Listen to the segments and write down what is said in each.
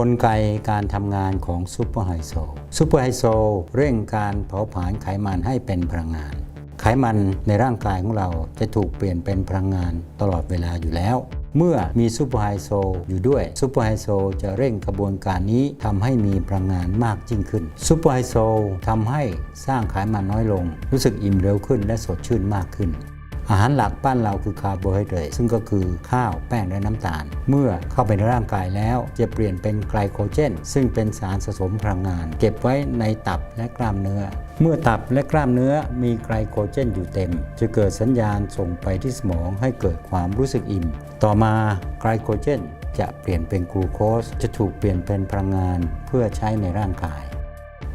กลไกการทำงานของซูเปอร์ไฮโซซูเปอร์ไฮโซเร่งการเผาผลาญไขมันให้เป็นพลังงาน ไขมันในร่างกายของเราจะถูกเปลี่ยนเป็นพลังงานตลอดเวลาอยู่แล้ว เมื่อมีซูเปอร์ไฮโซอยู่ด้วยซูเปอร์ไฮโซจะเร่งกระบวนการนี้ทำให้มีพลังงานมากยิ่งขึ้นซูเปอร์ไฮโซทำให้สร้างไขมันน้อยลง รู้สึกอิ่มเร็วขึ้นและสดชื่นมากขึ้น อาหารหลักบ้านเราคือคาร์โบไฮเดรตซึ่งก็คือข้าวแป้งและน้ำตาล เมื่อเข้าไปในร่างกายแล้ว จะเปลี่ยนเป็นไกลโคเจน ซึ่งเป็นสารสะสมพลังงาน เก็บไว้ในตับและกล้ามเนื้อ เมื่อตับและกล้ามเนื้อมีไกลโคเจนอยู่เต็ม จะเกิดสัญญาณส่งไปที่สมองให้เกิดความรู้สึกอิ่ม ต่อมาไกลโคเจนจะเปลี่ยนเป็นกลูโคสจะถูกเปลี่ยนเป็นพลังงานเพื่อใช้ในร่างกาย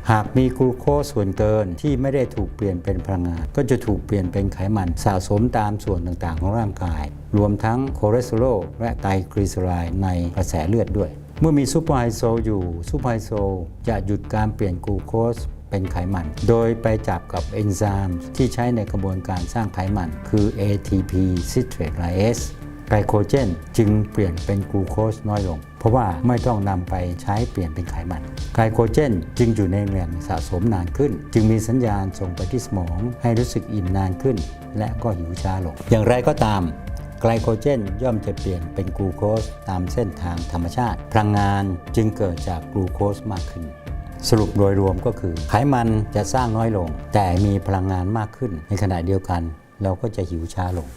หากมีกลูโคสส่วนเกินที่ไม่ได้ถูกเปลี่ยนเป็นพลังงาน ก็จะถูกเปลี่ยนเป็นไขมันสะสมตามส่วนต่างๆ ของร่างกาย รวมทั้งคอเลสเตอรอลและไตรกลีเซอไรด์ในกระแสเลือดด้วย เมื่อมีซูเปอร์ไฮโซอยู่ซูเปอร์ไฮโซจะหยุดการเปลี่ยนกลูโคสเป็นไขมัน โดยไปจับกับเอนไซม์ที่ใช้ในกระบวนการสร้างไขมัน คือ ATP citrate lyase ไกลโคเจน จึงเปลี่ยนเป็นกลูโคสน้อยลง เพราะว่าไม่ต้องนำไปใช้เปลี่ยนเป็นไขมัน ไกลโคเจน จึงอยู่ในแหล่งสะสมนานขึ้น จึงมีสัญญาณส่งไปที่สมองให้รู้สึกอิ่มนานขึ้น และก็หิวช้าลง อย่างไรก็ตามไกลโคเจนย่อมจะเปลี่ยนเป็นกลูโคสตามเส้นทางธรรมชาติ พลังงานจึงเกิดจากกลูโคสมากขึ้น สรุปโดยรวมก็คือ ไขมันจะสร้างน้อยลง แต่มีพลังงานมากขึ้น ในขณะเดียวกัน เราก็จะหิวช้าลง